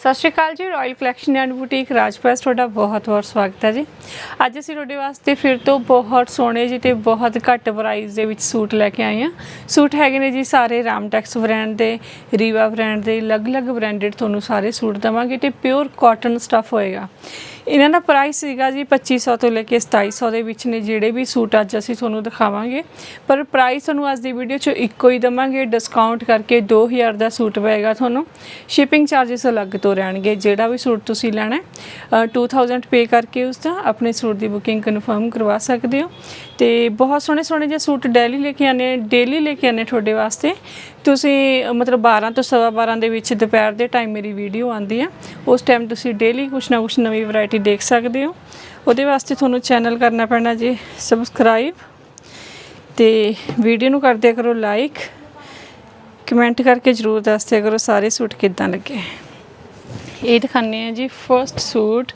ਸਤਿ ਸ਼੍ਰੀ ਅਕਾਲ ਜੀ royal collection and boutique Rajpas ਤੁਹਾਡਾ ਬਹੁਤ ਬਹੁਤ ਸਵਾਗਤ ਹੈ ਜੀ। ਅੱਜ ਅਸੀਂ ਤੁਹਾਡੇ ਵਾਸਤੇ ਫਿਰ ਤੋਂ ਬਹੁਤ ਸੋਹਣੇ ਜੀ ਤੇ ਬਹੁਤ ਘੱਟ ਪ੍ਰਾਈਸ ਦੇ ਵਿੱਚ ਸੂਟ ਲੈ ਕੇ ਆਏ ਹਾਂ। ਸੂਟ ਹੈਗੇ ਨੇ ਜੀ ਸਾਰੇ ਰਾਮਟੈਕਸ ਬ੍ਰਾਂਡ ਦੇ ਰੀਵਾ ਬ੍ਰਾਂਡ ਦੇ, ਅਲੱਗ-ਅਲੱਗ ਬ੍ਰਾਂਡਡ ਤੁਹਾਨੂੰ ਸਾਰੇ ਸੂਟ ਦਵਾਂਗੇ ਤੇ ਪਿਓਰ ਕਾਟਨ ਸਟਫ ਹੋਏਗਾ। ਇਹਨਾਂ ਦਾ ਪ੍ਰਾਈਸ ਸੀਗਾ ਜੀ 2500 ਤੋਂ ਲੈ ਕੇ 2700 ਦੇ ਵਿੱਚ ਨੇ ਜਿਹੜੇ ਵੀ ਸੂਟ ਅੱਜ ਅਸੀਂ ਤੁਹਾਨੂੰ ਦਿਖਾਵਾਂਗੇ। ਪਰ ਪ੍ਰਾਈਸ ਤੁਹਾਨੂੰ ਅੱਜ ਦੀ ਵੀਡੀਓ 'ਚ ਇੱਕੋ ਹੀ ਦਵਾਂਗੇ ਡਿਸਕਾਊਂਟ ਕਰਕੇ 2000 ਦਾ ਸੂਟ ਪਏਗਾ ਤੁਹਾਨੂੰ। ਸ਼ਿਪਿੰਗ ਚਾਰजेस ਅਲੱਗ ਤੋਂ ਰਹਿਣਗੇ ਜਿਹੜਾ ਵੀ ਸੂਟ ਤੁਸੀਂ ਲੈਣਾ ਹੈ, ਅ, 2000 ਪੇ ਕਰਕੇ ਉਸ ਦਾ ਆਪਣੇ ਸੂਟ ਦੀ ਬੁਕਿੰਗ ਕਨਫਰਮ ਕਰਵਾ ਸਕਦੇ ਹੋ। ਤੇ ਬਹੁਤ ਸੋਹਣੇ ਸੋਹਣੇ ਜਿਹੇ ਸੂਟ ਡੇਲੀ ਲੈ ਕੇ ਆਨੇ ਡੇਲੀ ਲੈ ਕੇ ਆਨੇ ਤੁਹਾਡੇ ਵਾਸਤੇ। ਤੁਸੀਂ ਮਤਲਬ 12 ਤੋਂ ਸਵਾ 12 ਦੇ ਵਿੱਚ ਦੁਪਹਿਰ ਦੇ ਟਾਈਮ ਮੇਰੀ ਵੀਡੀਓ ਆਉਂਦੀ ਹੈ ਉਸ ਟਾਈਮ ਤੁਸੀਂ ਡੇਲੀ ਕੁਛ ਨਾ ਕੁਛ ਨਵੀਂ ਵੈਰਾਈਟੀ ਦੇਖ ਸਕਦੇ ਹੋ। ਉਹਦੇ ਵਾਸਤੇ ਤੁਹਾਨੂੰ ਚੈਨਲ ਕਰਨਾ ਪੈਣਾ ਜੀ ਸਬਸਕ੍ਰਾਈਬ ਤੇ ਵੀਡੀਓ ਨੂੰ ਕਰਦੇ ਕਰੋ ਲਾਈਕ ਕਮੈਂਟ ਕਰਕੇ ਜਰੂਰ ਦੱਸਦੇ ਕਰੋ ਸਾਰੇ ਸੂਟ ਕਿੱਦਾਂ ਲੱਗੇ। ਇਹ ਦਿਖਾਣੇ ਆ ਜੀ ਫਰਸਟ ਸੂਟ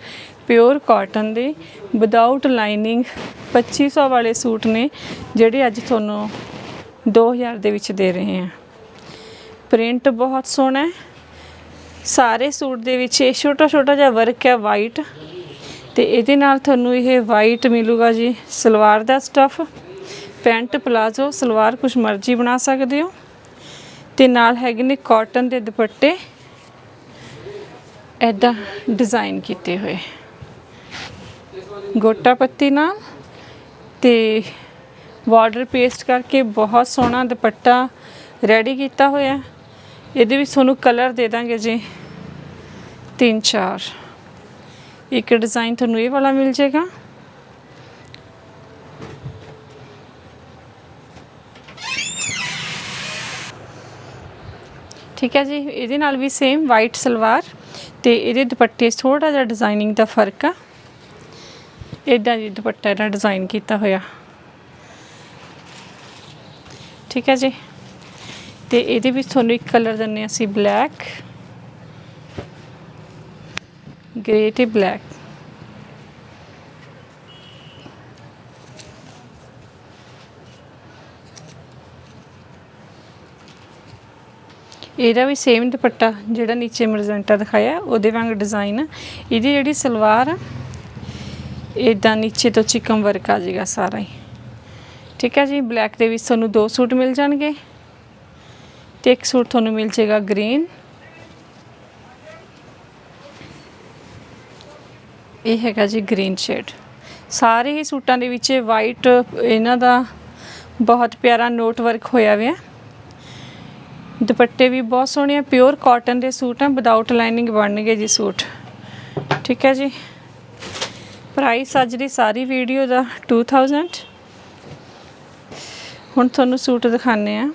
ਪਿਓਰ ਕਾਟਨ ਦੇ ਵਿਦਆਊਟ ਲਾਈਨਿੰਗ 2500 ਵਾਲੇ ਸੂਟ ਨੇ, ਜਿਹੜੇ ਅੱਜ ਤੁਹਾਨੂੰ 2000 ਦੇ ਵਿੱਚ ਦੇ ਰਹੇ ਹਾਂ। ਪ੍ਰਿੰਟ ਬਹੁਤ ਸੋਹਣਾ ਹੈ। ਸਾਰੇ ਸੂਟ ਦੇ ਵਿੱਚ ਇਹ ਛੋਟਾ ਛੋਟਾ ਜਿਹਾ ਵਰਕ ਹੈ ਵਾਈਟ ਤੇ ਇਹਦੇ ਨਾਲ ਤੁਹਾਨੂੰ ਇਹ ਵਾਈਟ ਮਿਲੂਗਾ ਜੀ, ਸਲਵਾਰ ਦਾ ਸਟਫ ਪੈਂਟ ਪਲਾਜ਼ੋ ਸਲਵਾਰ ਕੁਛ ਮਰਜ਼ੀ ਬਣਾ ਸਕਦੇ ਹੋ। ਤੇ ਨਾਲ ਹੈਗੇ ਨੇ ਕਾਟਨ ਦੇ ਦੁਪੱਟੇ। ਐਦਾਂ ਡਿਜ਼ਾਈਨ ਕੀਤੇ ਹੋਏ। ਗੋਟਾ ਪੱਤੀ ਨਾਲ ਤੇ ਬਾਰਡਰ ਪੇਸਟ ਕਰਕੇ ਬਹੁਤ ਸੋਹਣਾ ਦੁਪੱਟਾ ਰੈਡੀ ਕੀਤਾ ਹੋਇਆ ਇਹਦੇ ਵਿੱਚ ਤੁਹਾਨੂੰ ਕਲਰ ਦੇ ਦਾਂਗੇ ਜੀ। ਤਿੰਨ, ਚਾਰ। ਇੱਕ ਡਿਜ਼ਾਈਨ ਤੁਹਾਨੂੰ ਇਹ ਵਾਲਾ ਮਿਲ ਜਾਏਗਾ। ਠੀਕ ਹੈ ਜੀ, ਇਹਦੇ ਨਾਲ ਵੀ ਸੇਮ ਵਾਈਟ ਸਲਵਾਰ ਤੇ ਇਹਦੇ ਦੁਪੱਟੇ 'ਚ ਥੋੜਾ ਜਿਹਾ ਡਿਜ਼ਾਈਨਿੰਗ ਦਾ ਫ਼ਰਕ ਆ। ਇਦਾਂ ਜੀ ਦੁਪੱਟਾ ਇਹਦਾ ਡਿਜ਼ਾਈਨ ਕੀਤਾ ਹੋਇਆ। ਠੀਕ ਹੈ ਜੀ। ਤੇ ਇਹਦੇ ਵਿੱਚ ਤੁਹਾਨੂੰ ਇੱਕ ਕਲਰ ਦਿੰਨੇ ਅਸੀਂ ਬਲੈਕ ਗ੍ਰੇ ਤੇ ਬਲੈਕ ਇਹਦਾ ਵੀ ਸੇਮ ਦੁਪੱਟਾ ਜਿਹੜਾ ਨੀਚੇ ਮਰਜੈਂਟਾ ਦਿਖਾਇਆ, ਉਹਦੇ ਵਾਂਗ ਡਿਜ਼ਾਈਨ ਇਹਦੀ ਜਿਹੜੀ ਸਲਵਾਰ ਆ ਇਦਾਂ ਨੀਚੇ ਤੋਂ ਚਿਕਮ ਵਰਕ ਆ ਜਾਏਗਾ ਸਾਰਾ ਹੀ। ਠੀਕ ਹੈ ਜੀ ਬਲੈਕ ਦੇ ਵਿੱਚ ਤੁਹਾਨੂੰ ਦੋ ਸੂਟ ਮਿਲ ਜਾਣਗੇ ਤੇ ਇੱਕ ਸੂਟ ਤੁਹਾਨੂੰ ਮਿਲ ਜਾਏਗਾ ਗ੍ਰੀਨ ਇਹ ਹੈਗਾ ਜੀ ਗ੍ਰੀਨ ਸ਼ੇਡ ਸਾਰੇ ਹੀ ਸੂਟਾਂ ਦੇ ਵਿੱਚ ਵਾਈਟ ਇਹਨਾਂ ਦਾ ਬਹੁਤ ਪਿਆਰਾ ਨੋਟ ਵਰਕ ਹੋਇਆ ਹੋਇਆ। ਦੁਪੱਟੇ ਵੀ ਬਹੁਤ ਸੋਹਣੇ ਆ ਪਿਓਰ ਕਾਟਨ ਦੇ ਸੂਟ ਆ ਵਿਦਆਊਟ ਲਾਈਨਿੰਗ ਬਣਨਗੇ ਜੀ ਸੂਟ। ਠੀਕ ਹੈ ਜੀ। ਪ੍ਰਾਈਸ ਅੱਜ ਦੀ ਸਾਰੀ ਵੀਡੀਓ ਦਾ 2000 ਹੁਣ ਤੁਹਾਨੂੰ ਸੂਟ ਦਿਖਾਣੇ ਆ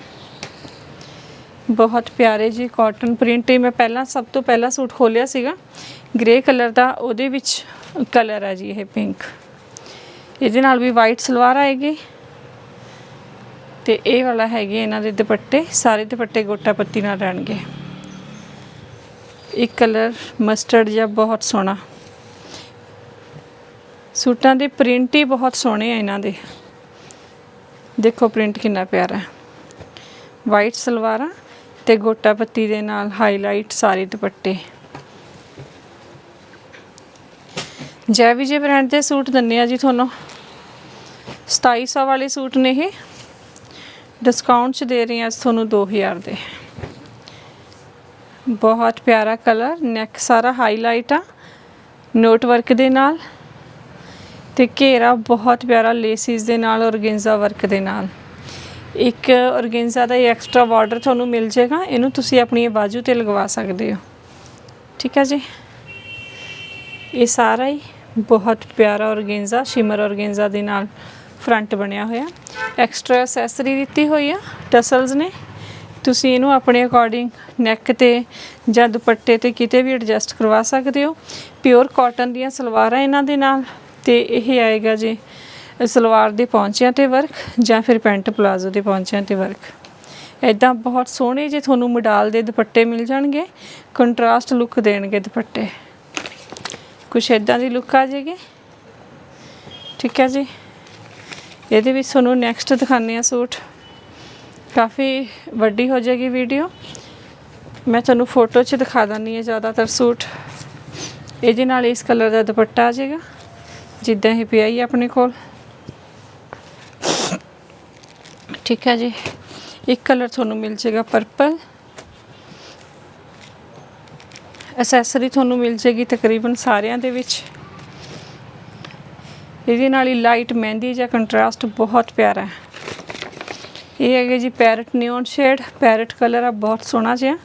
ਬਹੁਤ ਪਿਆਰੇ ਜੀ ਕਾਟਨ ਪ੍ਰਿੰਟ ਇਹ ਮੈਂ ਪਹਿਲਾਂ ਸਭ ਤੋਂ ਪਹਿਲਾਂ ਸੂਟ ਖੋਲਿਆ ਸੀਗਾ। ਗ੍ਰੇ ਕਲਰ ਦਾ, ਉਹਦੇ ਵਿੱਚ ਕਲਰ ਆ ਜੀ ਇਹ ਪਿੰਕ ਇਹਦੇ ਨਾਲ ਵੀ ਵਾਈਟ ਸਲਵਾਰ ਆਏਗੀ। ਤੇ ਇਹ ਵਾਲਾ ਹੈਗੇ ਇਹਨਾਂ ਦੇ ਦੁਪੱਟੇ, ਸਾਰੇ ਦੁਪੱਟੇ ਗੋਟਾ ਪੱਤੀ ਨਾਲ ਰਹਿਣਗੇ। ਇੱਕ ਕਲਰ ਮਸਟਰਡ ਜਿਹਾ ਬਹੁਤ ਸੋਹਣਾ। ਸੂਟਾਂ ਦੇ ਪ੍ਰਿੰਟ ਹੀ ਬਹੁਤ ਸੋਹਣੇ ਆ ਇਹਨਾਂ ਦੇ। ਦੇਖੋ ਪ੍ਰਿੰਟ ਕਿੰਨਾ ਪਿਆਰਾ ਹੈ। ਵਾਈਟ ਸਲਵਾਰਾਂ ਤੇ ਗੋਟਾ ਪੱਤੀ ਦੇ ਨਾਲ ਹਾਈਲਾਈਟ ਸਾਰੇ ਦੁਪੱਟੇ। ਜੈ ਵਿਜੇ ਬ੍ਰਾਂਡ ਦੇ ਸੂਟ ਦਿੰਨੇ ਆ ਜੀ ਤੁਹਾਨੂੰ। 2700 ਵਾਲੇ ਸੂਟ ਨੇ ਇਹ। ਡਿਸਕਾਊਂਟ 'ਚ ਦੇ ਰਹੇ ਹਾਂ ਅਸੀਂ ਤੁਹਾਨੂੰ 2000 ਦੇ। ਬਹੁਤ ਪਿਆਰਾ ਕਲਰ ਨੈਕ ਸਾਰਾ ਹਾਈਲਾਈਟ ਆ। ਨੋਟ ਵਰਕ ਦੇ ਨਾਲ। ਤੇ ਘੇਰਾ ਬਹੁਤ ਪਿਆਰਾ ਲੇਸਿਸ ਦੇ ਨਾਲ, ਔਰਗੈਂਜ਼ਾ ਵਰਕ ਦੇ ਨਾਲ। ਇੱਕ ਔਰਗੈਂਜ਼ਾ ਦਾ ਐਕਸਟਰਾ ਬਾਰਡਰ ਤੁਹਾਨੂੰ ਮਿਲ ਜਾਏਗਾ, ਇਹਨੂੰ ਤੁਸੀਂ ਆਪਣੀ ਬਾਜੂ ਤੇ ਲਗਵਾ ਸਕਦੇ ਹੋ। ਠੀਕ ਹੈ ਜੀ? ਇਹ ਸਾਰਾ ਹੀ ਬਹੁਤ ਪਿਆਰਾ ਔਰਗੈਂਜ਼ਾ, ਸ਼ਿਮਰ ਔਰਗੈਂਜ਼ਾ ਦੇ ਨਾਲ ਫਰੰਟ ਬਣਿਆ ਹੋਇਆ। ਐਕਸਟਰਾ ਐਕਸੈਸਰੀ ਦਿੱਤੀ ਹੋਈ ਆ ਟਸਲਸ ਨੇ। ਤੁਸੀਂ ਇਹਨੂੰ ਆਪਣੇ ਅਕੋਰਡਿੰਗ ਨੈਕ ਤੇ ਜਾਂ ਦੁਪੱਟੇ ਤੇ ਕਿਤੇ ਵੀ ਐਡਜਸਟ ਕਰਵਾ ਸਕਦੇ ਹੋ। ਪਿਓਰ ਕਾਟਨ ਦੀਆਂ ਸਲਵਾਰਾਂ ਇਹਨਾਂ ਦੇ ਨਾਲ ਤੇ ਇਹ ਆਏਗਾ ਜੀ ਸਲਵਾਰ ਦੇ ਪੌਂਚਿਆਂ ਤੇ ਵਰਕ ਜਾਂ ਫਿਰ ਪੈਂਟ ਪਲਾਜ਼ੋ ਦੇ ਪੌਂਚਿਆਂ ਤੇ ਵਰਕ। ਇਦਾਂ ਬਹੁਤ ਸੋਹਣੇ ਜੇ ਤੁਹਾਨੂੰ ਮਡਾਲ ਦੇ ਦੁਪੱਟੇ ਮਿਲ ਜਾਣਗੇ, ਕੰਟਰਾਸਟ ਲੁੱਕ ਦੇਣਗੇ ਦੁਪੱਟੇ। ਕੁਛ ਇਦਾਂ ਦੀ ਲੁੱਕ ਆ ਜਾਏਗੀ ਠੀਕ ਹੈ ਜੀ। ਇਹਦੇ ਵਿੱਚ ਤੁਹਾਨੂੰ ਨੈਕਸਟ ਦਿਖਾਉਂਦੇ ਆ ਸੂਟ। ਕਾਫੀ ਵੱਡੀ ਹੋ ਜਾਏਗੀ ਵੀਡੀਓ। ਮੈਂ ਤੁਹਾਨੂੰ ਫੋਟੋ 'ਚ ਦਿਖਾ ਦਿੰਦੀ ਹਾਂ ਜ਼ਿਆਦਾਤਰ ਸੂਟ। ਇਹਦੇ ਨਾਲ ਇਸ ਕਲਰ ਦਾ ਦੁਪੱਟਾ ਆ ਜਾਏਗਾ ਜਿੱਦਾਂ ਹੀ ਪਿਆ ਹੀ ਆ ਆਪਣੇ ਕੋਲ। ਠੀਕ ਹੈ ਜੀ। ਇੱਕ ਕਲਰ ਤੁਹਾਨੂੰ ਮਿਲ ਜਾਏਗਾ ਪਰਪਲ ਐਸੈਸਰੀ ਤੁਹਾਨੂੰ ਮਿਲ ਜਾਏਗੀ ਤਕਰੀਬਨ ਸਾਰਿਆਂ ਦੇ ਵਿੱਚ। ਇਹਦੇ ਨਾਲ ਹੀ ਲਾਈਟ ਮਹਿੰਦੀ ਜਾਂ ਕੰਟਰਾਸਟ ਬਹੁਤ ਪਿਆਰਾ ਹੈ। ਇਹ ਹੈਗੇ ਜੀ parrot neon shade parrot colour ਆ, ਬਹੁਤ ਸੋਹਣਾ ਜਿਹਾ।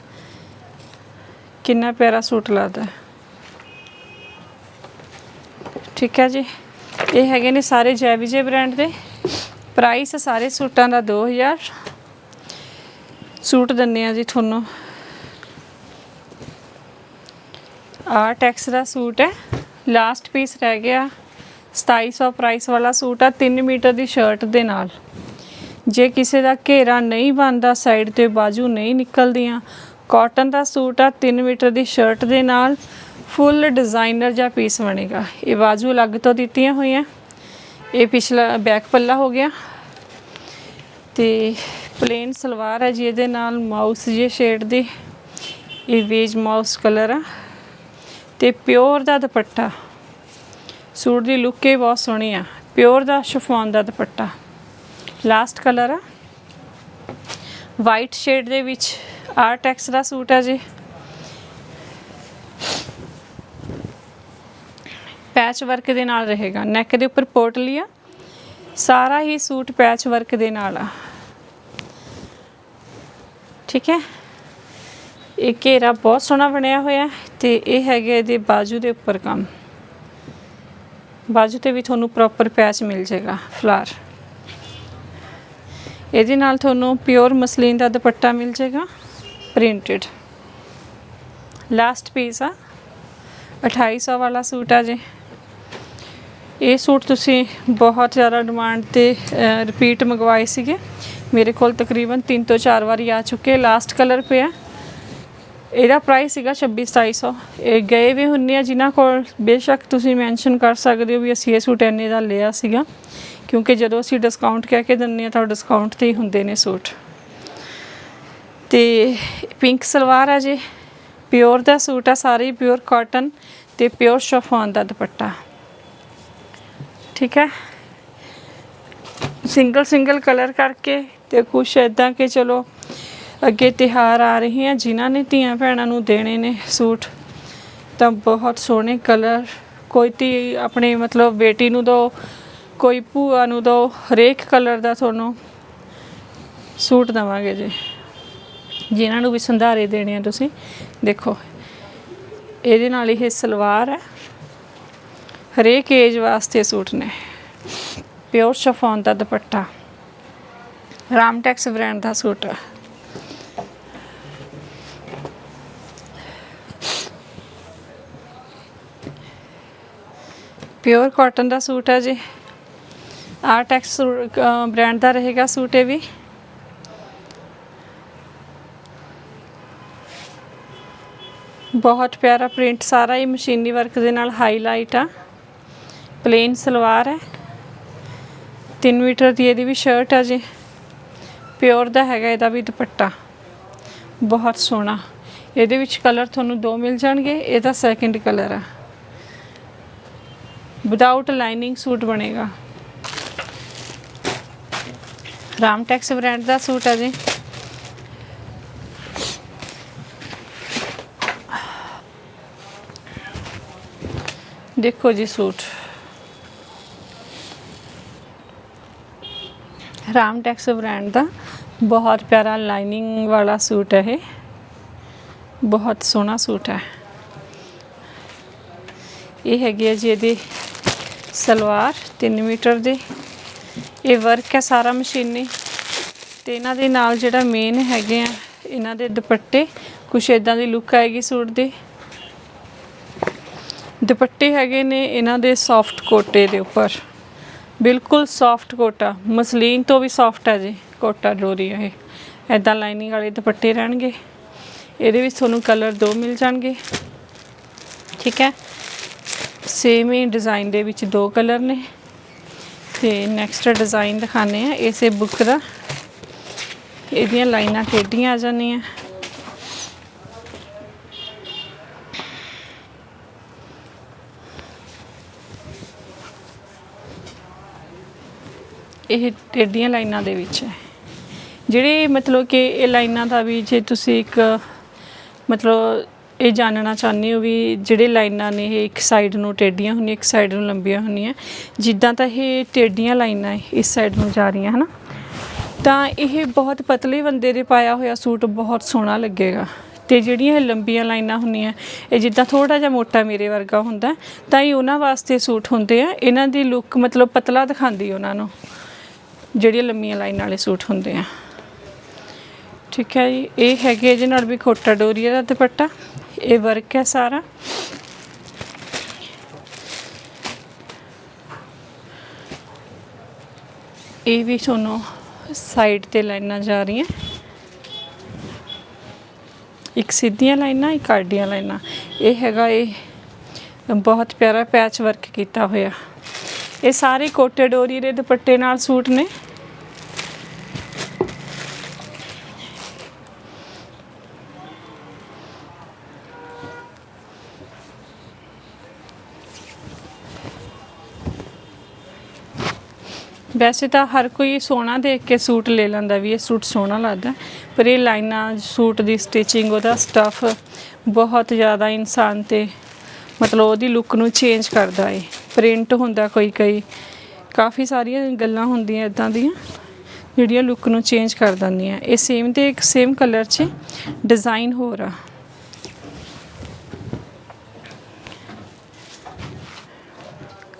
ਕਿੰਨਾ ਪਿਆਰਾ ਸੂਟ ਲੱਗਦਾ ਹੈ। ਠੀਕ ਹੈ ਜੀ। ਇਹ ਹੈਗੇ ਨੇ ਸਾਰੇ ਜੈ ਵਿਜੇ ਬ੍ਰਾਂਡ ਦੇ। ਪ੍ਰਾਈਸ ਸਾਰੇ ਸੂਟਾਂ ਦਾ 2000 ਸੂਟ ਦਿੰਨੇ ਆ ਜੀ ਤੁਹਾਨੂੰ। ਆ ਟੈਕਸ ਦਾ ਸੂਟ ਹੈ। ਲਾਸਟ ਪੀਸ ਰਹਿ ਗਿਆ। 2700 ਪ੍ਰਾਈਸ ਵਾਲਾ ਸੂਟ ਆ 3 ਮੀਟਰ ਦੀ ਸ਼ਰਟ ਦੇ ਨਾਲ। ਜੇ ਕਿਸੇ ਦਾ ਘੇਰਾ ਨਹੀਂ ਬਣਦਾ ਸਾਈਡ ਤੇ ਬਾਜੂ ਨਹੀਂ ਨਿਕਲਦੀਆਂ ਕਾਟਨ ਦਾ ਸੂਟ ਆ 3 ਮੀਟਰ ਦੀ ਸ਼ਰਟ ਦੇ ਨਾਲ। ਫੁੱਲ ਡਿਜ਼ਾਈਨਰ ਜਾਂ ਪੀਸ ਬਣੇਗਾ। ਇਹ ਬਾਜੂ ਅਲੱਗ ਤੋਂ ਦਿੱਤੀਆਂ ਹੋਈਆਂ। ਇਹ ਪਿਛਲਾ ਬੈਕ ਪੱਲਾ ਹੋ ਗਿਆ। ਤੇ ਪਲੇਨ ਸਲਵਾਰ ਹੈ ਜੀ, ਇਹਦੇ ਨਾਲ ਮਾਊਸ ਜੇ ਸ਼ੇਡ ਦੀ। ਇਹ ਵੇਜ ਮਾਊਸ ਕਲਰ ਆ। ਤੇ ਪਿਓਰ ਦਾ ਦੁਪੱਟਾ। ਸੂਟ ਦੀ ਲੁੱਕ ਹੀ ਬਹੁਤ ਸੋਹਣੀ ਆ। ਪਿਓਰ ਦਾ ਸ਼ਿਫੋਨ ਦਾ ਦੁਪੱਟਾ। ਲਾਸਟ ਕਲਰ ਆ। ਵਾਈਟ ਸ਼ੇਡ ਦੇ ਵਿੱਚ ਆਰਟ ਐਕਸ ਦਾ ਸੂਟ ਆ ਜੀ। ਪੈਚ ਵਰਕ ਦੇ ਨਾਲ ਰਹੇਗਾ। ਨੈਕ ਦੇ ਉੱਪਰ ਪੋਟਲੀ ਆ ਸਾਰਾ ਹੀ ਸੂਟ ਪੈਚ ਵਰਕ ਦੇ ਨਾਲ ਆ। ਠੀਕ ਹੈ? ਇਹ ਘੇਰਾ ਬਹੁਤ ਸੋਹਣਾ ਬਣਿਆ ਹੋਇਆ ਹੈ ਤੇ ਇਹ ਹੈਗੇ ਇਹਦੇ ਬਾਜੂ ਦੇ ਉੱਪਰ ਕੰਮ। ਬਾਜੂ ਤੇ ਵੀ ਤੁਹਾਨੂੰ ਪ੍ਰੋਪਰ ਪੈਚ ਮਿਲ ਜਾਏਗਾ ਫਲਾਰ ਇਹਦੇ ਨਾਲ ਤੁਹਾਨੂੰ ਪਿਓਰ ਮਸਲੀਨ ਦਾ ਦੁਪੱਟਾ ਮਿਲ ਜਾਏਗਾ ਪ੍ਰਿੰਟਡ ਲਾਸਟ ਪੀਸ ਆ। 2800 ਵਾਲਾ ਸੂਟ ਆ ਜੇ। ਇਹ ਸੂਟ ਤੁਸੀਂ ਬਹੁਤ ਜ਼ਿਆਦਾ ਡਿਮਾਂਡ ਤੇ ਰਿਪੀਟ ਮੰਗਵਾਏ ਸੀਗੇ। ਮੇਰੇ ਕੋਲ ਤਕਰੀਬਨ 3 ਤੋਂ 4 ਵਾਰੀ ਆ ਚੁੱਕੇ ਲਾਸਟ ਕਲਰ ਪਿਆ। ਇਹਦਾ ਪ੍ਰਾਈਸ ਸੀਗਾ 26 2700 ਇਹ ਗਏ ਵੀ ਹੁੰਨੇ ਆ ਜਿਨ੍ਹਾਂ ਕੋਲ ਬੇਸ਼ੱਕ ਤੁਸੀਂ ਮੈਂਸ਼ਨ ਕਰ ਸਕਦੇ ਹੋ ਵੀ ਅਸੀਂ ਇਹ ਸੂਟ ਇੰਨੇ ਦਾ ਲਿਆ ਸੀਗਾ। ਕਿਉਂਕਿ ਜਦੋਂ ਅਸੀਂ ਡਿਸਕਾਊਂਟ ਕਹਿ ਕੇ ਦਿੰਨੇ ਆ, ਤਾਂ ਡਿਸਕਾਊਂਟ ਤੇ ਹੀ ਹੁੰਦੇ ਨੇ ਸੂਟ। ਤੇ ਪਿੰਕ ਸਲਵਾਰ ਆ ਜੀ। ਪਿਓਰ ਦਾ ਸੂਟ ਆ, ਸਾਰੇ ਪਿਓਰ ਕਾਟਨ ਤੇ ਪਿਓਰ ਸ਼ਫਾਨ ਦਾ ਦੁਪੱਟਾ। ਠੀਕ ਹੈ? ਸਿੰਗਲ ਸਿੰਗਲ ਕਲਰ ਕਰਕੇ ਤੇ ਕੁਛ ਇਦਾਂ ਕਿ ਚਲੋ ਅੱਗੇ ਤਿਹਾਰ ਆ ਰਹੇ ਆ, ਜਿਨ੍ਹਾਂ ਨੇ ਧੀਆਂ ਭੈਣਾਂ ਨੂੰ ਦੇਣੇ ਨੇ ਸੂਟ, ਤਾਂ ਬਹੁਤ ਸੋਹਣੇ ਕਲਰ ਕੋਈ ਧੀ ਆਪਣੇ ਮਤਲਬ ਬੇਟੀ ਨੂੰ ਦੋ ਕੋਈ ਭੂਆ ਨੂੰ ਦੋ ਹਰੇਕ ਕਲਰ ਦਾ ਤੁਹਾਨੂੰ ਸੂਟ ਦਵਾਂਗੇ ਜੀ। ਜਿਨ੍ਹਾਂ ਨੂੰ ਵੀ ਸੰਧਾਰੇ ਦੇਣੇ ਆ ਤੁਸੀਂ, ਦੇਖੋ, ਇਹਦੇ ਨਾਲ ਇਹ ਸਲਵਾਰ ਹੈ। ਹਰੇਕ ਏਜ ਵਾਸਤੇ ਸੂਟ ਨੇ। ਪਿਓਰ ਸ਼ਫੋਨ ਦਾ ਦੁਪੱਟਾ। ਰਾਮਟੈਕਸ ਬ੍ਰਾਂਡ ਦਾ ਸੂਟ। ਹੈ ਪਿਓਰ ਕਾਟਨ ਦਾ ਸੂਟ ਹੈ ਜੀ। ਆਰਟੈਕਸ ਬ੍ਰਾਂਡ ਦਾ ਰਹੇਗਾ ਸੂਟ ਇਹ ਵੀ। ਬਹੁਤ ਪਿਆਰਾ ਪ੍ਰਿੰਟ ਸਾਰਾ ਹੀ ਮਸ਼ੀਨੀ ਵਰਕ ਦੇ ਨਾਲ ਹਾਈਲਾਈਟ ਆ। ਪਲੇਨ ਸਲਵਾਰ ਹੈ। 3 ਮੀਟਰ ਦੀ ਇਹਦੀ ਵੀ ਸ਼ਰਟ ਹੈ ਜੀ। ਪਿਓਰ ਦਾ ਹੈਗਾ ਇਹਦਾ ਵੀ ਦੁਪੱਟਾ। ਬਹੁਤ ਸੋਹਣਾ। ਇਹਦੇ ਵਿੱਚ ਕਲਰ ਤੁਹਾਨੂੰ ਦੋ ਮਿਲ ਜਾਣਗੇ। ਇਹਦਾ ਸੈਕਿੰਡ ਕਲਰ ਆ। ਵਿਦਆਊਟ ਲਾਈਨਿੰਗ ਸੂਟ ਬਣੇਗਾ। ਰਾਮਟੈਕਸ ਬ੍ਰਾਂਡ ਦਾ ਸੂਟ ਹੈ ਜੀ। ਦੇਖੋ ਜੀ ਸੂਟ। ਰਾਮ ਟੈਕਸ ਬ੍ਰਾਂਡ ਦਾ ਬਹੁਤ ਪਿਆਰਾ ਲਾਈਨਿੰਗ ਵਾਲਾ ਸੂਟ ਹੈ ਇਹ। ਬਹੁਤ ਸੋਹਣਾ ਸੂਟ ਹੈ। ਇਹ ਹੈਗੀ ਹੈ ਜੀ ਇਹਦੀ ਸਲਵਾਰ 3 ਮੀਟਰ ਦੀ। ਇਹ ਵਰਕ ਹੈ ਸਾਰਾ ਮਸ਼ੀਨੀ। ਤੇ ਇਹਨਾਂ ਦੇ ਨਾਲ ਜਿਹੜਾ ਮੇਨ ਹੈਗੇ ਆ, ਇਹਨਾਂ ਦੇ ਦੁਪੱਟੇ, ਕੁਛ ਇਦਾਂ ਦੀ ਲੁੱਕ ਆਏਗੀ ਸੂਟ ਦੀ। ਦੁਪੱਟੇ ਹੈਗੇ ਨੇ ਇਹਨਾਂ ਦੇ ਸੌਫਟ ਕੋਟੇ ਦੇ ਉੱਪਰ। ਬਿਲਕੁਲ ਸੌਫਟ ਕੋਟਾ। ਮਸਲੀਨ ਤੋਂ ਵੀ ਸੌਫਟ ਹੈ ਜੀ, ਕੋਟਾ ਡੋਰੀ ਇਹ। ਐਦਾਂ ਲਾਈਨਿੰਗ ਵਾਲੇ ਦੁਪੱਟੇ ਰਹਿਣਗੇ। ਇਹਦੇ ਵਿੱਚ ਤੁਹਾਨੂੰ ਕਲਰ ਦੋ ਮਿਲ ਜਾਣਗੇ। ਠੀਕ ਹੈ? ਸੇਮ ਹੀ ਡਿਜ਼ਾਈਨ ਦੇ ਵਿੱਚ ਦੋ ਕਲਰ ਨੇ। ਤੇ ਨੈਕਸਟ ਡਿਜ਼ਾਈਨ ਦਿਖਾਣੇ ਆ ਇਸੇ ਬੁੱਕ ਦਾ। ਇਹਦੀਆਂ ਲਾਈਨਾਂ ਟੇਢੀਆਂ ਆ ਜਾਂਦੀਆਂ? ਇਹ ਟੇਡੀਆਂ ਲਾਈਨਾਂ ਦੇ ਵਿੱਚ ਹੈ। ਜਿਹੜੇ ਮਤਲਬ ਕਿ ਇਹ ਲਾਈਨਾਂ ਦਾ ਵੀ ਜੇ ਤੁਸੀਂ ਇੱਕ ਮਤਲਬ ਇਹ ਜਾਣਨਾ ਚਾਹੁੰਦੇ ਹੋ ਵੀ ਜਿਹੜੇ ਲਾਈਨਾਂ ਨੇ ਇਹ ਇੱਕ ਸਾਈਡ ਨੂੰ ਟੇਢੀਆਂ ਹੁੰਦੀਆਂ, ਇੱਕ ਸਾਈਡ ਨੂੰ ਲੰਬੀਆਂ ਹੁੰਦੀਆਂ, ਜਿੱਦਾਂ ਤਾਂ ਇਹ ਟੇਢੀਆਂ ਲਾਈਨਾਂ ਇਸ ਸਾਈਡ ਨੂੰ ਜਾ ਰਹੀਆਂ, ਹਨਾ? ਤਾਂ ਇਹ ਬਹੁਤ ਪਤਲੇ ਬੰਦੇ ਦੇ ਪਾਇਆ ਹੋਇਆ ਸੂਟ ਬਹੁਤ ਸੋਹਣਾ ਲੱਗੇਗਾ। ਤੇ ਜਿਹੜੀਆਂ ਇਹ ਲੰਬੀਆਂ ਲਾਈਨਾਂ ਹੁੰਦੀਆਂ, ਇਹ ਜਿੱਦਾਂ ਥੋੜਾ ਜਿਹਾ ਮੋਟਾ ਮੇਰੇ ਵਰਗਾ ਹੁੰਦਾ, ਤਾਂ ਇਹ ਉਹਨਾਂ ਵਾਸਤੇ ਸੂਟ ਹੁੰਦੇ ਆ। ਇਹਨਾਂ ਦੀ ਲੁੱਕ ਮਤਲਬ ਪਤਲਾ ਦਿਖਾਉਂਦੀ ਉਹਨਾਂ ਨੂੰ। ਜਿਹੜੀਆਂ ਲੰਮੀਆਂ ਲਾਈਨ ਵਾਲੇ ਸੂਟ ਹੁੰਦੇ ਆ। ਠੀਕ ਹੈ ਜੀ, ਇਹ ਹੈਗੇ ਇਹਦੇ ਨਾਲ ਵੀ ਖੋਟਾ ਡੋਰੀਆ ਦਾ ਦੁਪੱਟਾ। ਇਹ ਵਰਕ ਹੈ ਸਾਰਾ। ਇਹ ਵੀ ਤੁਹਾਨੂੰ ਸਾਈਡ ਤੇ ਲਾਈਨਾਂ ਜਾ ਰਹੀਆਂ। ਇੱਕ ਸਿੱਧੀਆਂ ਲਾਈਨਾਂ, ਇੱਕ ਆਡੀਆਂ ਲਾਈਨਾਂ। ਇਹ ਹੈਗਾ ਇਹ ਬਹੁਤ ਪਿਆਰਾ ਪੈਚ ਵਰਕ ਕੀਤਾ ਹੋਇਆ। ਇਹ ਸਾਰੇ ਕੋਟੇ ਡੋਰੀ ਦੇ ਦੁਪੱਟੇ ਨਾਲ ਸੂਟ ਨੇ। ਵੈਸੇ ਤਾਂ ਹਰ ਕੋਈ ਸੋਹਣਾ ਦੇਖ ਕੇ ਸੂਟ ਲੈ ਲੈਂਦਾ ਵੀ ਇਹ ਸੂਟ ਸੋਹਣਾ ਲੱਗਦਾ, ਪਰ ਇਹ ਲਾਈਨਾਂ ਸੂਟ ਦੀ ਸਟਿਚਿੰਗ ਉਹਦਾ ਸਟਫ ਬਹੁਤ ਜ਼ਿਆਦਾ ਇਨਸਾਨ ਤੇ ਮਤਲਬ ਉਹਦੀ ਲੁੱਕ ਨੂੰ ਚੇਂਜ ਕਰਦਾ ਏ। ਪ੍ਰਿੰਟ ਹੁੰਦਾ ਕੋਈ ਕਈ, ਕਾਫੀ ਸਾਰੀਆਂ ਗੱਲਾਂ ਹੁੰਦੀਆਂ ਇਦਾਂ ਦੀਆਂ, ਜਿਹੜੀਆਂ ਲੁੱਕ ਨੂੰ ਚੇਂਜ ਕਰ ਦਿੰਦੀਆਂ। ਇਹ ਸੇਮ ਤੇ ਇੱਕ ਸੇਮ ਕਲਰ 'ਚ ਡਿਜ਼ਾਈਨ ਹੋਰ ਆ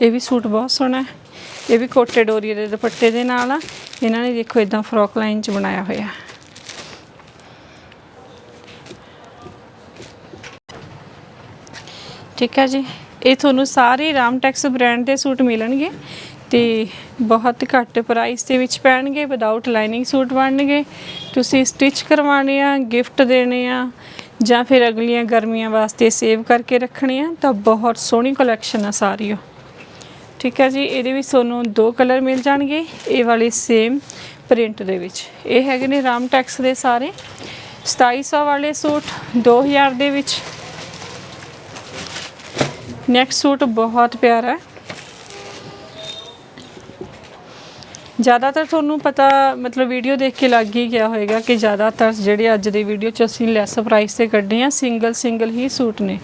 ਇਹ ਵੀ ਸੂਟ ਬਹੁਤ ਸੋਹਣਾ ਹੈ। ਇਹ ਵੀ ਕੋਟੇ ਡੋਰੀ ਦੇ ਦੁਪੱਟੇ ਦੇ ਨਾਲ ਆ। ਇਹਨਾਂ ਨੇ ਦੇਖੋ ਇਦਾਂ ਫਰੋਕ ਲਾਈਨ 'ਚ ਬਣਾਇਆ ਹੋਇਆ। ਠੀਕ ਹੈ ਜੀ। ਇਹ ਤੁਹਾਨੂੰ ਸਾਰੇ ਰਾਮਟੈਕਸ ਬ੍ਰਾਂਡ ਦੇ ਸੂਟ ਮਿਲਣਗੇ ਤੇ ਬਹੁਤ ਘੱਟ ਪ੍ਰਾਈਸ ਦੇ ਵਿੱਚ ਪੈਣਗੇ ਵਿਦਆਊਟ ਲਾਈਨਿੰਗ ਸੂਟ ਬਣਨਗੇ। ਤੁਸੀਂ ਸਟਿਚ ਕਰਵਾਉਣੇ ਆ ਗਿਫਟ ਦੇਣੇ ਆ, ਜਾਂ ਫਿਰ ਅਗਲੀਆਂ ਗਰਮੀਆਂ ਵਾਸਤੇ ਸੇਵ ਕਰਕੇ ਰੱਖਣੇ ਆ, ਤਾਂ ਬਹੁਤ ਸੋਹਣੀ ਕਲੈਕਸ਼ਨ ਆ ਸਾਰੀ ਉਹ। ਠੀਕ ਹੈ ਜੀ, ਇਹਦੇ ਵਿੱਚ ਤੁਹਾਨੂੰ ਦੋ ਕਲਰ ਮਿਲ ਜਾਣਗੇ, ਇਹ ਵਾਲੇ ਸੇਮ ਪ੍ਰਿੰਟ ਦੇ ਵਿੱਚ। ਇਹ ਹੈਗੇ ਨੇ ਰਾਮ ਟੈਕਸ ਦੇ ਸਾਰੇ। 2700 ਵਾਲੇ ਸੂਟ 2000 ਦੇ ਵਿੱਚ। ਨੈਕਸਟ ਸੂਟ ਬਹੁਤ ਪਿਆਰਾ ਹੈ। ਜ਼ਿਆਦਾਤਰ ਤੁਹਾਨੂੰ ਪਤਾ, ਮਤਲਬ ਵੀਡੀਓ ਦੇਖ ਕੇ ਲੱਗ ਹੀ ਗਿਆ ਹੋਵੇਗਾ ਕਿ ਜ਼ਿਆਦਾਤਰ ਜਿਹੜੇ ਅੱਜ ਦੇ ਵੀਡੀਓ 'ਚ ਅਸੀਂ ਲੈਸ ਪ੍ਰਾਈਸ ਤੇ ਕੱਢੇ ਆ ਸਿੰਗਲ ਸਿੰਗਲ ਹੀ ਸੂਟ ਨੇ।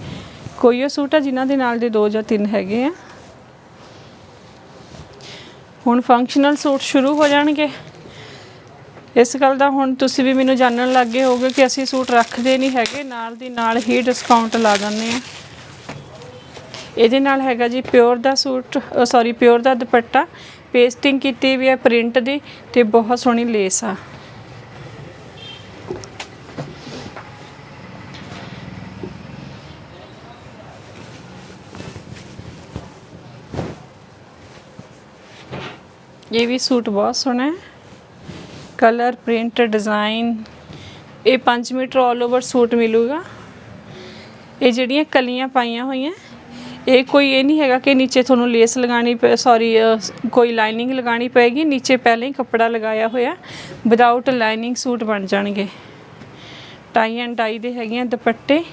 ਕੋਈ ਉਹ ਸੂਟ ਆ ਜਿਨ੍ਹਾਂ ਦੇ ਨਾਲ ਦੇ ਦੋ ਜਾਂ ਤਿੰਨ ਹੈਗੇ ਆ। ਹੁਣ ਫੰਕਸ਼ਨਲ ਸੂਟ ਸ਼ੁਰੂ ਹੋ ਜਾਣਗੇ। ਇਸ ਗੱਲ ਦਾ ਹੁਣ ਤੁਸੀਂ ਵੀ ਮੈਨੂੰ ਜਾਣਨ ਲੱਗ ਗਏ ਹੋਗੇ ਕਿ ਅਸੀਂ ਸੂਟ ਰੱਖਦੇ ਨਹੀਂ ਹੈਗੇ, ਨਾਲ ਦੀ ਨਾਲ ਹੀ ਡਿਸਕਾਊਂਟ ਲਾ ਦਿੰਦੇ ਆ ਇਹਦੇ ਨਾਲ ਹੈਗਾ ਜੀ ਪਿਓਰ ਦਾ ਸੂਟ ਸੌਰੀ ਪਿਓਰ ਦਾ ਦੁਪੱਟਾ। ਪੇਸਟਿੰਗ ਕੀਤੀ ਵੀ ਹੈ ਪ੍ਰਿੰਟ ਦੀ ਤੇ ਬਹੁਤ ਸੋਹਣੀ ਲੇਸ ਆ। ਇਹ ਵੀ ਸੂਟ ਬਹੁਤ ਸੋਹਣਾ ਹੈ। ਕਲਰ, ਪ੍ਰਿੰਟ, ਡਿਜ਼ਾਈਨ, ਇਹ 5 ਮੀਟਰ ਆਲ ਓਵਰ ਸੂਟ ਮਿਲੂਗਾ। ਇਹ ਜਿਹੜੀਆਂ ਕਲੀਆਂ ਪਾਈਆਂ ਹੋਈਆਂ, ਇਹ ਕੋਈ ਇਹ ਨਹੀਂ ਹੈਗਾ ਕਿ ਨੀਚੇ ਤੁਹਾਨੂੰ ਲੇਸ ਲਗਾਣੀ ਸੌਰੀ ਕੋਈ ਲਾਈਨਿੰਗ ਲਗਾਣੀ ਪਏਗੀ, ਨੀਚੇ ਪਹਿਲਾਂ ਹੀ ਕੱਪੜਾ ਲਗਾਇਆ ਹੋਇਆ। ਵਿਦਆਊਟ ਲਾਈਨਿੰਗ ਸੂਟ ਬਣ ਜਾਣਗੇ। ਟਾਈ ਐਂਡ ਟਾਈ ਦੇ ਹੈਗੀਆਂ ਦੁਪੱਟੇ।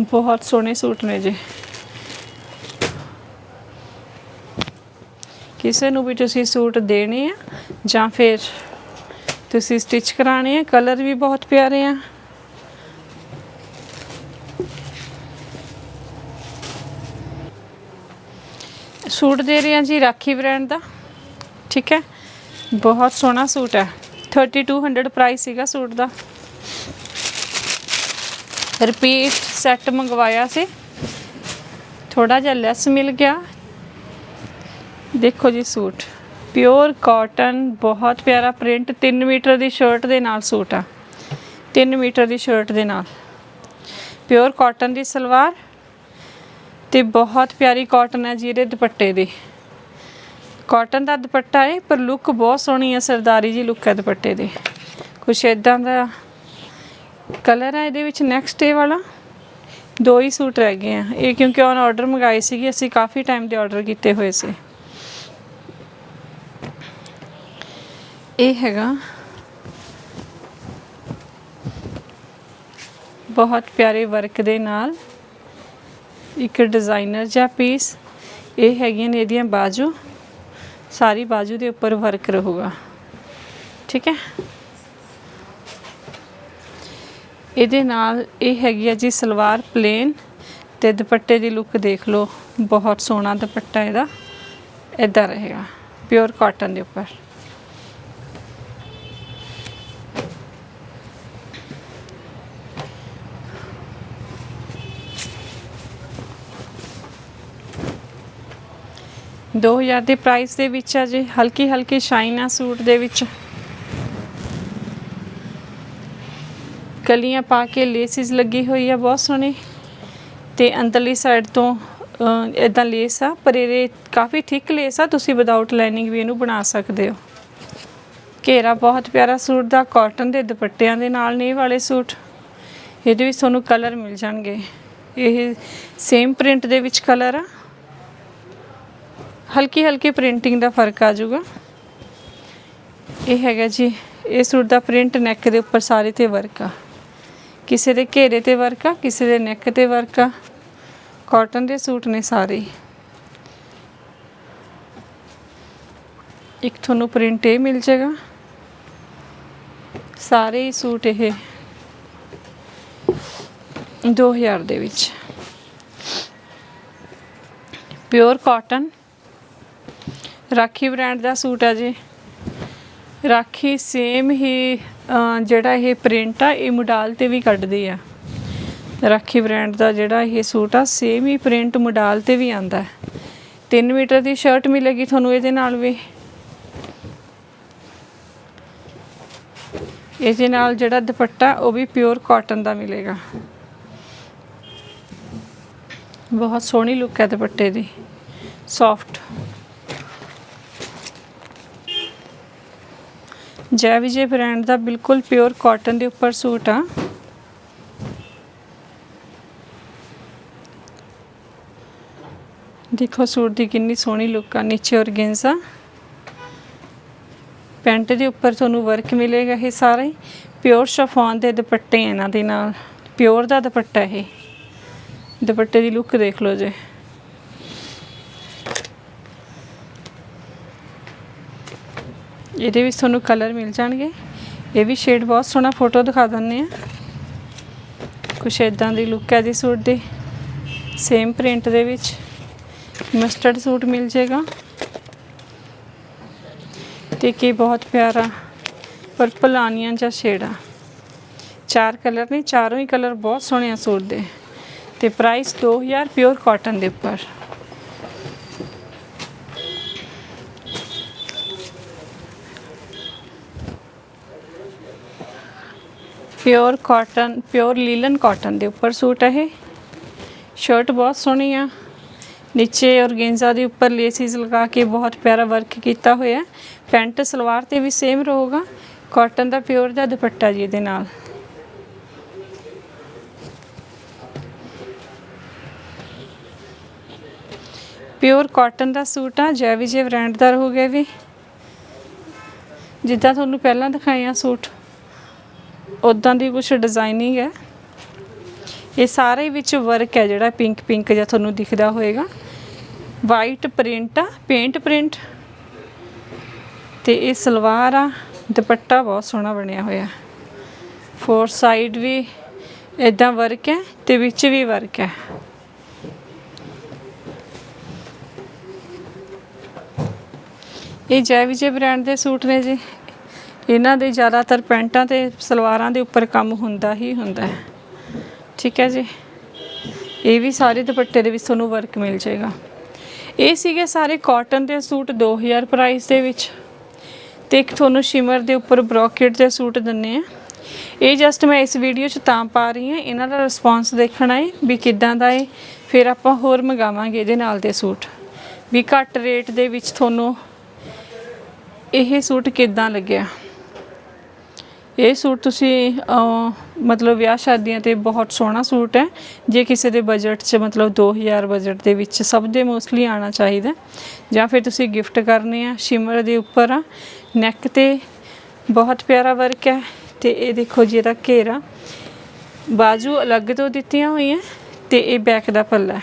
ਬਹੁਤ ਸੋਹਣੇ ਸੂਟ ਨੇ ਜੀ। ਕਿਸੇ ਨੂੰ ਵੀ ਤੁਸੀਂ ਸੂਟ ਦੇਣੇ ਆ ਜਾਂ ਫਿਰ ਤੁਸੀਂ ਸਟਿਚ ਕਰਾਣੇ ਆ ਕਲਰ ਵੀ ਬਹੁਤ ਪਿਆਰੇ ਆ। ਸੂਟ ਦੇ ਰਹੇ ਆ ਜੀ ਰਾਖੀ ਬ੍ਰਾਂਡ ਦਾ, ਠੀਕ ਹੈ? ਬਹੁਤ ਸੋਹਣਾ ਸੂਟ ਹੈ। 3200 ਪ੍ਰਾਈਸ ਸੀਗਾ ਸੂਟ ਦਾ। ਰਿਪੀਟ ਸੈੱਟ ਮੰਗਵਾਇਆ ਸੀ। ਥੋੜਾ ਜਿਹਾ ਲੈਸ ਮਿਲ ਗਿਆ। ਦੇਖੋ ਜੀ ਸੂਟ। ਪਿਓਰ ਕਾਟਨ ਬਹੁਤ ਪਿਆਰਾ ਪ੍ਰਿੰਟ 3 ਮੀਟਰ ਦੀ ਸ਼ਰਟ ਦੇ ਨਾਲ ਸੂਟ ਆ। 3 ਮੀਟਰ ਦੀ ਸ਼ਰਟ ਦੇ ਨਾਲ। ਪਿਓਰ ਕਾਟਨ ਦੀ ਸਲਵਾਰ ਤੇ ਬਹੁਤ ਪਿਆਰੀ ਕਾਟਨ ਹੈ ਜੀ ਇਹਦੇ ਦੁਪੱਟੇ ਦੀ। ਕਾਟਨ ਦਾ ਦੁਪੱਟਾ ਹੈ ਪਰ ਲੁੱਕ ਬਹੁਤ ਸੋਹਣੀ ਹੈ ਸਰਦਾਰੀ ਜੀ ਲੁੱਕ ਹੈ ਦੁਪੱਟੇ ਦੀ। ਕੁਛ ਇਦਾਂ ਦਾ ਕਲਰ ਹੈ ਇਹਦੇ ਵਿੱਚ ਨੈਕਸਟ ਡੇ ਵਾਲਾ। ਦੋ ਹੀ ਸੂਟ ਰਹਿ ਗਏ ਆ। ਇਹ ਕਿਉਂਕਿ ਔਨ ਆਰਡਰ ਮੰਗਾਏ ਸੀਗੇ, ਅਸੀਂ ਕਾਫੀ ਟਾਈਮ ਦੇ ਆਰਡਰ ਕੀਤੇ ਹੋਏ ਸੀ। ਇਹ ਹੈਗਾ। ਬਹੁਤ ਪਿਆਰੇ ਵਰਕ ਦੇ ਨਾਲ ਇੱਕ ਡਿਜ਼ਾਈਨਰ ਜਾਂ ਪੀਸ ਇਹ ਹੈਗੀਆਂ ਨੇ ਇਹਦੀਆਂ ਬਾਜੂ। ਸਾਰੀ ਬਾਜੂ ਦੇ ਉੱਪਰ ਵਰਕ ਰਹੂਗਾ। ਠੀਕ ਹੈ? ਇਹਦੇ ਨਾਲ ਇਹ ਹੈਗੀ ਆ ਜੀ ਸਲਵਾਰ ਪਲੇਨ ਤੇ ਦੁਪੱਟੇ ਦੀ ਲੁੱਕ ਦੇਖ ਲਓ। ਬਹੁਤ ਸੋਹਣਾ ਦੁਪੱਟਾ ਇਹਦਾ। ਇਦਾਂ ਰਹੇਗਾ। ਪਿਓਰ ਕਾਟਨ ਦੇ ਉੱਪਰ। ਦੋ ਹਜ਼ਾਰ ਦੇ ਪ੍ਰਾਈਸ ਦੇ ਵਿੱਚ ਆ ਜੀ, ਹਲਕੀ ਹਲਕੀ ਸ਼ਾਈਨ ਆ ਸੂਟ ਦੇ ਵਿੱਚ। ਕਲੀਆਂ ਪਾ ਕੇ ਲੇਸਿਸ ਲੱਗੀ ਹੋਈ ਆ, ਬਹੁਤ ਸੋਹਣੀ। ਤੇ ਅੰਦਰਲੀ ਸਾਈਡ ਤੋਂ ਇਦਾਂ ਲੇਸ ਆ, ਪਰ ਇਹ ਕਾਫੀ ਥਿਕ ਲੇਸ ਆ, ਤੁਸੀਂ ਵਿਦਆਊਟ ਲਾਈਨਿੰਗ ਵੀ ਇਹਨੂੰ ਬਣਾ ਸਕਦੇ ਹੋ। ਘੇਰਾ ਬਹੁਤ ਪਿਆਰਾ ਸੂਟ ਦਾ ਕਾਟਨ ਦੇ ਦੁਪੱਟਿਆਂ ਦੇ ਨਾਲ ਨੇ ਵਾਲੇ ਸੂਟ। ਇਹਦੇ ਵਿੱਚ ਤੁਹਾਨੂੰ ਕਲਰ ਮਿਲ ਜਾਣਗੇ। ਇਹ ਸੇਮ ਪ੍ਰਿੰਟ ਦੇ ਵਿੱਚ ਕਲਰ ਆ। ਹਲਕੀ ਹਲਕੀ ਪ੍ਰਿੰਟਿੰਗ ਦਾ ਫ਼ਰਕ ਆ ਜਾਊਗਾ। ਇਹ ਹੈਗਾ ਜੀ, ਇਹ ਸੂਟ ਦਾ ਪ੍ਰਿੰਟ ਨੈਕ ਦੇ ਉੱਪਰ ਸਾਰੇ ਤੇ ਵਰਕ ਆ। ਕਿਸੇ ਦੇ ਘੇਰੇ ਤੇ ਵਰਕ ਆ, ਕਿਸੇ ਦੇ ਨੈਕ ਤੇ ਵਰਕ ਆ। ਕਾਟਨ ਦੇ ਸੂਟ ਨੇ ਸਾਰੇ। ਇੱਕ ਤੁਹਾਨੂੰ ਪ੍ਰਿੰਟ ਇਹ ਮਿਲ ਜਾਏਗਾ। ਸਾਰੇ ਹੀ ਸੂਟ ਇਹ 2000 ਦੇ ਵਿੱਚ। ਪਿਓਰ ਕਾਟਨ ਰਾਖੀ ਬ੍ਰਾਂਡ ਦਾ ਸੂਟ ਆ ਜੀ। ਰਾਖੀ ਸੇਮ ਹੀ ਜਿਹੜਾ ਇਹ ਪ੍ਰਿੰਟ ਆ, ਇਹ ਮੋਡਲ ਤੇ ਵੀ ਕੱਢਦੀ ਆ। ਰਾਖੀ ਬ੍ਰਾਂਡ ਦਾ ਜਿਹੜਾ ਇਹ ਸੂਟ ਆ ਸੇਮ ਹੀ ਪ੍ਰਿੰਟ ਮੋਡਲ ਤੇ ਵੀ ਆਂਦਾ ਹੈ। 3 ਮੀਟਰ ਦੀ ਸ਼ਰਟ ਮਿਲੇਗੀ ਤੁਹਾਨੂੰ ਇਹਦੇ ਨਾਲ ਵੀ। ਇਹਦੇ ਨਾਲ ਜਿਹੜਾ ਦੁਪੱਟਾ, ਉਹ ਵੀ ਪਿਓਰ ਕਾਟਨ ਦਾ ਮਿਲੇਗਾ। ਬਹੁਤ ਸੋਹਣੀ ਲੁੱਕ ਹੈ ਦੁਪੱਟੇ ਦੀ। ਸੌਫਟ ਜੈ ਵਿਜੇ ਬ੍ਰਾਂਡ ਦਾ ਬਿਲਕੁਲ ਪਿਓਰ ਕਾਟਨ ਦੇ ਉੱਪਰ ਸੂਟ ਆ। ਦੇਖੋ ਸੂਟ ਦੀ ਕਿੰਨੀ ਸੋਹਣੀ ਲੁੱਕ ਆ, ਨੀਚੇ ਔਰਗੈਂਜ਼ਾ ਪੈਂਟ ਦੇ ਉੱਪਰ ਤੁਹਾਨੂੰ ਵਰਕ ਮਿਲੇਗਾ ਇਹ ਸਾਰੇ ਪਿਓਰ ਸ਼ਫਾਨ ਦੇ ਦੁਪੱਟੇ ਇਹਨਾਂ ਦੇ ਨਾਲ। ਪਿਓਰ ਦਾ ਦੁਪੱਟਾ ਇਹ। ਦੁਪੱਟੇ ਦੀ ਲੁੱਕ ਦੇਖ ਲਓ ਜੇ। ਇਹਦੇ ਵਿੱਚ ਤੁਹਾਨੂੰ ਕਲਰ ਮਿਲ ਜਾਣਗੇ। ਇਹ ਵੀ ਸ਼ੇਡ ਬਹੁਤ ਸੋਹਣਾ ਫੋਟੋ ਦਿਖਾ ਦਿੰਨੇ ਆ ਕੁਛ ਇਦਾਂ ਦੀ ਲੁੱਕ ਹੈ ਜੀ ਸੂਟ ਦੀ। ਸੇਮ ਪ੍ਰਿੰਟ ਦੇ ਵਿੱਚ ਮਸਟਰਡ ਸੂਟ ਮਿਲ ਜਾਏਗਾ। ਤੇ ਕੀ ਬਹੁਤ ਪਿਆਰਾ ਪਰਪਲ ਆਨੀਆਂ ਜਾਂ ਸ਼ੇਡ ਆ। ਚਾਰ ਕਲਰ ਨੇ, ਚਾਰੋਂ ਹੀ ਕਲਰ ਬਹੁਤ ਸੋਹਣੇ ਆ ਸੂਟ ਦੇ। ਤੇ ਪ੍ਰਾਈਸ 2000 ਪਿਓਰ ਕਾਟਨ ਦੇ ਉੱਪਰ। Pure cotton pure linen cotton ਦੇ ਉੱਪਰ ਸੂਟ ਹੈ ਇਹ। ਸ਼ਰਟ ਬਹੁਤ ਸੋਹਣੀ ਆ। ਨੀਚੇ ਔਰਗੇਂਜ਼ਾ ਦੇ ਉੱਪਰ ਲੇਸਿਸ ਲਗਾ ਕੇ ਬਹੁਤ ਪਿਆਰਾ ਵਰਕ ਕੀਤਾ ਹੋਇਆ। ਪੈਂਟ ਸਲਵਾਰ ਤੇ ਵੀ ਸੇਮ ਰਹੂਗਾ। ਕਾਟਨ ਦਾ ਪਿਓਰ ਦਾ ਦੁਪੱਟਾ ਜੀ ਇਹਦੇ ਨਾਲ। ਪਿਓਰ ਕਾਟਨ ਦਾ ਸੂਟ ਆ ਜੈ ਵਿਜੇ ਬ੍ਰਾਂਡ ਦਾ ਰਹੂਗਾ ਵੀ। ਜਿੱਦਾਂ ਤੁਹਾਨੂੰ ਪਹਿਲਾਂ ਦਿਖਾਇਆ ਸੂਟ। ਉਦਾਂ ਦੀ ਕੁਝ ਡਿਜ਼ਾਈਨਿੰਗ ਹੈ ਇਹ ਸਾਰੇ ਵਿੱਚ ਵਰਕ ਹੈ ਜਿਹੜਾ ਪਿੰਕ ਪਿੰਕ ਜਿਹਾ ਤੁਹਾਨੂੰ ਦਿਖਦਾ ਹੋਏਗਾ। ਵਾਈਟ ਪ੍ਰਿੰਟ ਆ ਪੇਂਟ ਪ੍ਰਿੰਟ ਤੇ ਇਹ ਸਲਵਾਰ ਆ, ਦੁਪੱਟਾ ਬਹੁਤ ਸੋਹਣਾ ਬਣਿਆ ਹੋਇਆ। ਫੋਰ ਸਾਈਡ ਵੀ ਇਦਾਂ ਵਰਕ ਹੈ ਤੇ ਵਿੱਚ ਵੀ ਵਰਕ ਹੈ। ਇਹ ਜੈ ਵਿਜੇ ਬ੍ਰਾਂਡ ਦੇ ਸੂਟ ਨੇ ਜੀ। ਇਹਨਾਂ ਦੇ ਜ਼ਿਆਦਾਤਰ ਪੈਂਟਾਂ ਤੇ ਸਲਵਾਰਾਂ ਦੇ ਉੱਪਰ ਕੰਮ ਹੁੰਦਾ ਹੀ ਹੁੰਦਾ ਹੈ। ਠੀਕ ਹੈ ਜੀ? ਇਹ ਵੀ ਸਾਰੇ ਦੁਪੱਟੇ ਦੇ ਵਿੱਚ ਤੁਹਾਨੂੰ ਵਰਕ ਮਿਲ ਜਾਏਗਾ। ਇਹ ਸੀਗੇ ਸਾਰੇ ਕਾਟਨ ਦੇ ਸੂਟ 2000 ਪ੍ਰਾਈਸ ਦੇ ਵਿੱਚ। ਤੇ ਇੱਕ ਤੁਹਾਨੂੰ ਸ਼ਿਮਰ ਦੇ ਉੱਪਰ ਬ੍ਰੋਕੇਟ ਦੇ ਸੂਟ ਦਿੰਨੇ ਆ। ਇਹ ਜਸਟ ਮੈਂ ਇਸ ਵੀਡੀਓ 'ਚ ਤਾਂ ਪਾ ਰਹੀ ਹਾਂ, ਇਹਨਾਂ ਦਾ ਰਿਸਪੌਂਸ ਦੇਖਣਾ ਹੈ ਵੀ ਕਿੱਦਾਂ ਦਾ ਹੈ ਫਿਰ ਆਪਾਂ ਹੋਰ ਮੰਗਾਵਾਂਗੇ ਇਹਦੇ ਨਾਲ ਦੇ ਸੂਟ। ਵੀ ਘੱਟ ਰੇਟ ਦੇ ਵਿੱਚ ਤੁਹਾਨੂੰ ਇਹ ਸੂਟ ਕਿੱਦਾਂ ਲੱਗਿਆ। ਇਹ ਸੂਟ ਤੁਸੀਂ ਮਤਲਬ ਵਿਆਹ ਸ਼ਾਦੀਆਂ ਤੇ ਬਹੁਤ ਸੋਹਣਾ ਸੂਟ ਹੈ। ਜੇ ਕਿਸੇ ਦੇ ਬਜਟ 'ਚ ਮਤਲਬ 2000 ਬਜਟ ਦੇ ਵਿੱਚ ਸਭ ਦੇ ਮੋਸਟਲੀ ਆਣਾ ਚਾਹੀਦਾ ਜਾਂ ਫਿਰ ਤੁਸੀਂ ਗਿਫਟ ਕਰਨੇ ਆ ਸ਼ਿਮਰ ਦੇ ਉੱਪਰ ਆ ਨੈਕ ਤੇ ਬਹੁਤ ਪਿਆਰਾ ਵਰਕ ਹੈ ਤੇ ਇਹ ਦੇਖੋ ਜੀ ਇਹਦਾ ਘੇਰਾ। ਬਾਜੂ ਅਲੱਗ ਤੋਂ ਦਿੱਤੀਆਂ ਹੋਈਆਂ ਤੇ ਇਹ ਬੈਕ ਦਾ ਪੱਲਾ ਹੈ।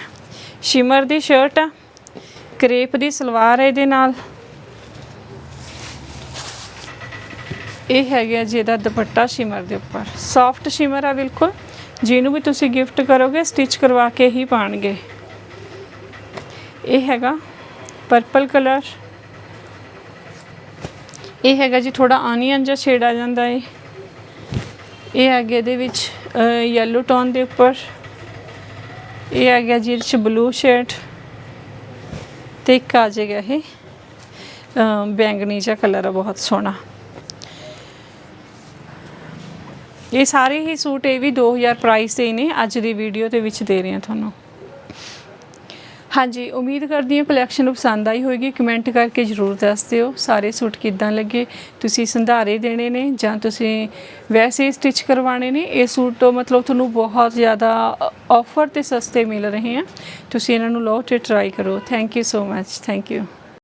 ਸ਼ਿਮਰ ਦੀ ਸ਼ਰਟ ਆ ਕਰੇਪ ਦੀ ਸਲਵਾਰ ਹੈ ਇਹਦੇ ਨਾਲ। ਇਹ ਹੈਗਾ ਜੀ ਇਹਦਾ ਦੁਪੱਟਾ ਸ਼ਿਮਰ ਦੇ ਉੱਪਰ। ਸੌਫਟ ਸ਼ਿਮਰ ਆ ਬਿਲਕੁਲ। ਜਿਹਨੂੰ ਵੀ ਤੁਸੀਂ ਗਿਫਟ ਕਰੋਗੇ ਸਟਿਚ ਕਰਵਾ ਕੇ ਹੀ ਪਾਣਗੇ। ਇਹ ਹੈਗਾ ਪਰਪਲ ਕਲਰ ਇਹ ਹੈਗਾ ਜੀ ਥੋੜਾ ਆਨੀਅਨ ਜਿਹਾ ਸ਼ੇਡ ਆ ਜਾਂਦਾ ਏ। ਇਹ ਹੈਗੇ ਇਹਦੇ ਵਿੱਚ ਯੈਲੋ ਟੋਨ ਦੇ ਉੱਪਰ। ਇਹ ਆ ਗਿਆ ਜੀ ਇਹਦੇ ਚ ਬਲੂ ਸ਼ੇਡ ਤੇ ਇੱਕ ਆ ਜਾਏਗਾ ਇਹ ਅ, ਬੈਂਗਨੀ ਜਿਹਾ ਕਲਰ ਆ ਬਹੁਤ ਸੋਹਣਾ। ਇਹ ਸਾਰੇ ਹੀ ਸੂਟ ਇਹ ਵੀ 2000 ਪ੍ਰਾਈਸ ਦੇ ਹੀ ਨੇ, ਅੱਜ ਦੀ ਵੀਡੀਓ ਦੇ ਵਿੱਚ ਦੇ ਰਹੇ ਹਾਂ ਤੁਹਾਨੂੰ। ਹਾਂਜੀ, ਉਮੀਦ ਕਰਦੀ ਹਾਂ ਕਲੈਕਸ਼ਨ ਪਸੰਦ ਆਈ ਹੋਵੇਗੀ ਕਮੈਂਟ ਕਰਕੇ ਜਰੂਰ ਦੱਸ ਦਿਓ ਸਾਰੇ ਸੂਟ ਕਿੱਦਾਂ ਲੱਗੇ। ਤੁਸੀਂ ਸੰਧਾਰੇ ਦੇਣੇ ਨੇ ਜਾਂ ਤੁਸੀਂ ਵੈਸੇ ਹੀ ਸਟਿਚ ਕਰਵਾਣੇ ਨੇ? ਇਹ ਸੂਟ ਤੋਂ ਮਤਲਬ ਤੁਹਾਨੂੰ ਬਹੁਤ ਜ਼ਿਆਦਾ ਆਫਰ ਤੇ ਸਸਤੇ ਮਿਲ ਰਹੇ ਆ। ਤੁਸੀਂ ਇਹਨਾਂ ਨੂੰ ਲਓ ਤੇ ਟਰਾਈ ਕਰੋ। Thank you so much thank you